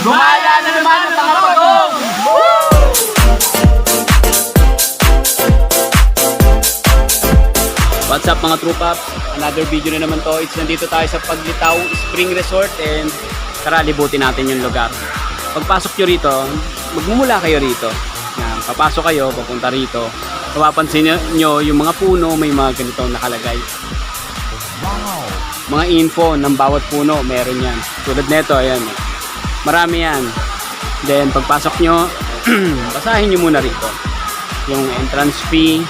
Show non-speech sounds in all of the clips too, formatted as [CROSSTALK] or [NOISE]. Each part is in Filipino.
Gumala na naman ang mga pagong! What's up mga tropa? Another video na naman to. It's nandito tayo sa Paglitaw Spring Resort and tara libutin natin yung lugar. Pagpasok nyo rito, magmumula kayo rito. Yan, papasok kayo, papunta rito. Mapapansin nyo, yung mga puno, may mga ganito nakalagay. Mga info ng bawat puno, meron yan. Tulad nito, ayan. Marami yan. Then pagpasok nyo, [CLEARS THROAT] basahin nyo muna rito yung entrance fee,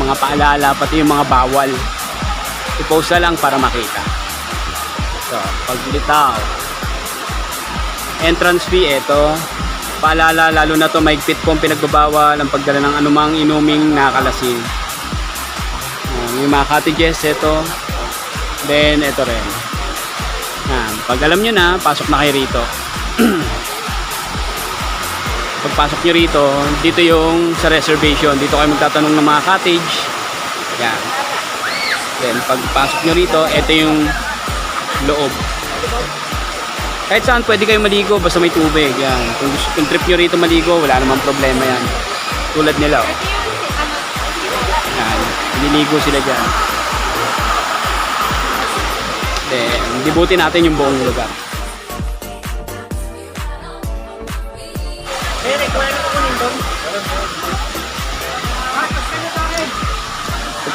mga paalala, pati yung mga bawal. I-post na lang para makita. So, paglitaw. Entrance fee, eto. Paalala, lalo na to maigpit kong pinagbabawal ang pagdala ng anumang inuming nakakalasing. Yan, yung mga cottages, eto. Then, eto rin. Yan. Pag alam nyo na, pasok na kayo rito. [CLEARS THROAT] pagpasok nyo rito, dito yung sa reservation. Dito kayo magtatanong ng mga cottage. Yan. Then, pagpasok nyo rito, ito yung loob. Kahit saan pwede kayo maligo, basta may tubig. Yan. Kung, kung trip nyo rito maligo, wala namang problema yan. Tulad nila, oh. Yan. Nililigo sila dyan. Then, dibutin natin yung buong lugar.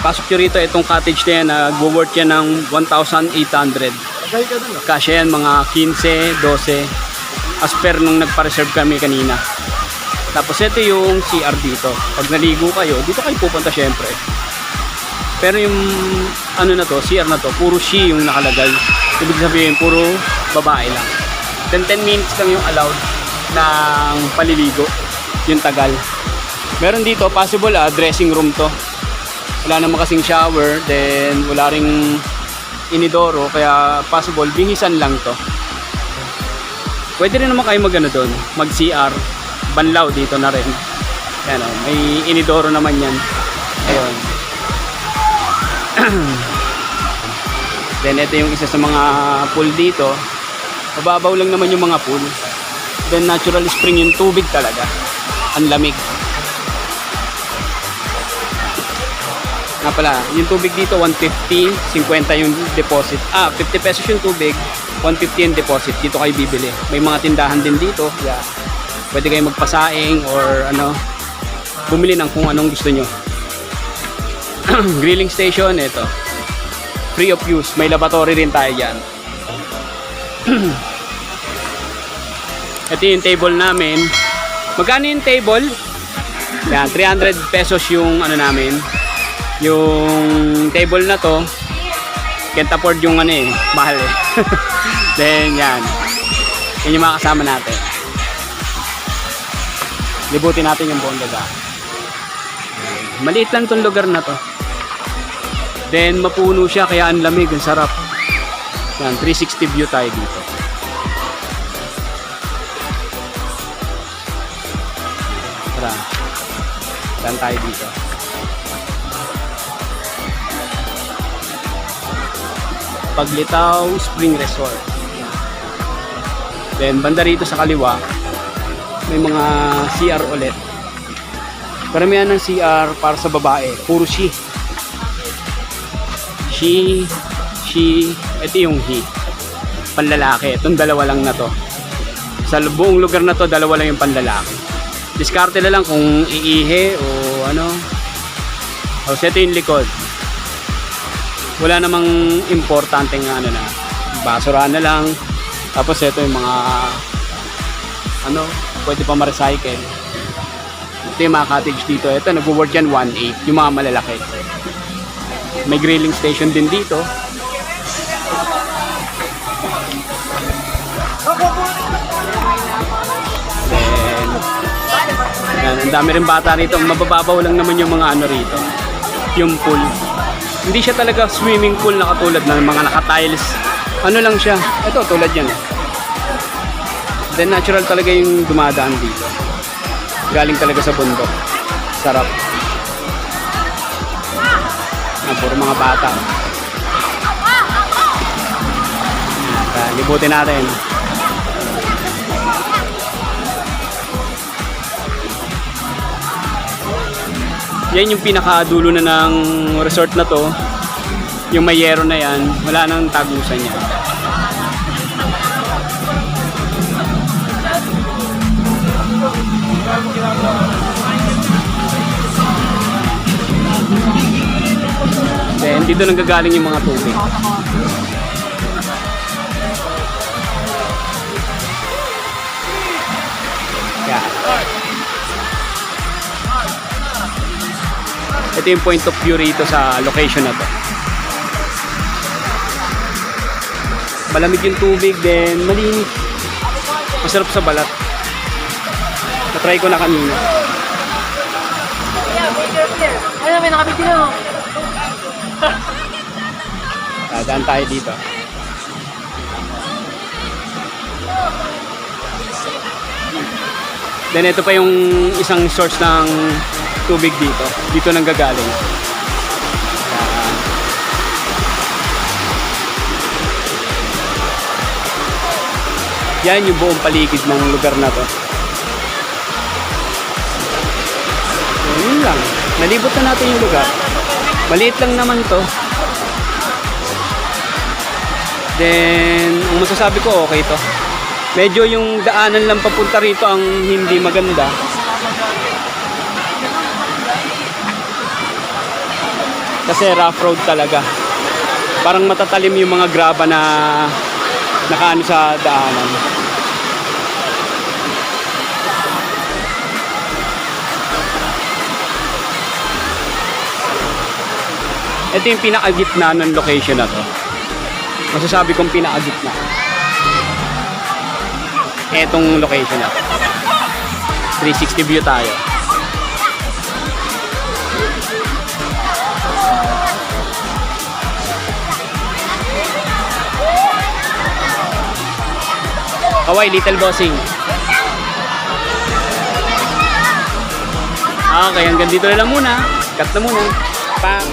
Pagpasok nyo rito, itong cottage na yan, nag-worth yan ng 1,800. Kasya yan mga 15, 12, as per nung nagpa-reserve kami kanina. Tapos ito yung CR dito. Pag naligo kayo, dito kayo pupunta syempre. Pero yung ano na to, CR na to, puro she yung nakalagay. Ibig sabihin, puro babae lang. Then 10 minutes lang yung allowed ng paliligo. Yung tagal. Meron dito, possible ah, dressing room to wala naman kasing shower then wala ring inidoro kaya possible bihisan lang to. Pwede rin naman kayo mag ano doon mag CR banlaw dito na rin. Yan o may inidoro naman yan. Ayun [CLEARS THROAT] then ito yung isa sa mga pool dito. Mababaw lang naman yung mga pool. Then natural spring yung tubig talaga. Ang lamig nga pala, yung tubig dito 150, 50 yung deposit. Ah, 50 pesos yung tubig, 150 yung deposit. Dito kayo bibili. May mga tindahan din dito. Yeah. Pwede kayo magpasaing or ano, bumili ng kung anong gusto nyo. [CLEARS THROAT] Grilling station, ito. Free of use. May laboratory rin tayo dyan. [CLEARS THROAT] ito yung table namin. Magkano yung table? Yan, 300 pesos yung ano namin, yung table na to can't afford yung ano eh mahal eh. [LAUGHS] Then yan. Yun yung mga kasama natin. Libutin natin yung buong lugar. Maliit lang tong lugar na to. Then mapuno siya kaya ang lamig ang sarap. Yan 360 view tayo dito. Tara. Dan tayo dito Paglitaw Spring Resort. Then banda rito sa kaliwa, may mga CR ulit. Karamihan ng CR para sa babae, puro she. She, she, ito yung he. Panlalaki, itong dalawa lang na to. Sa buong lugar na to, dalawa lang yung panlalaki. Diskarte na lang kung iihe o ano. O, ito yung likod wala namang importanteng ano na basurahan na lang. Tapos ito yung mga ano pwede pa ma-recycle. Ito yung mga cottage dito. Ito nag-worth yan 1.8 yung mga malalaki. May grilling station din dito. Then ang dami rin bata rito. Mabababaw lang naman yung mga ano rito. Yung pool hindi siya talaga swimming pool na katulad ng mga naka-tiles. Ano lang siya. Ito, tulad yan. Then natural talaga yung dumadaan dito. Galing talaga sa bundok. Sarap. Na puro mga bata. Kaya, libutin natin. Yan yung pinakadulo na ng resort na to. Yung mayero na yan, wala nang tagusan yan. Then, dito nanggagaling yung mga tubig. Ito yung point of view rito sa location na to. Malamig yung tubig, then malinis. Masarap sa balat. Na-try ko na kanina. Ayun, may nakabit sila. oh. Dadaan tayo dito. Then ito pa yung isang source ng tubig dito. Dito nang gagaling. Yan yung buong paligid ng lugar na to. Yun lang. Nalibot na natin yung lugar. Maliit lang naman to. Then, ang masasabi ko, okay to. Medyo yung daanan lang papunta rito ang hindi maganda. Kasi rough road talaga. Parang matatalim yung mga graba na nakaano sa daanan. Ito yung pinakagitna ng location na to. Masasabi kong pinakagitna. Etong location na to. 360 view tayo. Kawai, little bossing. Okay, hanggang dito na lang muna. Cut na muna. Pam.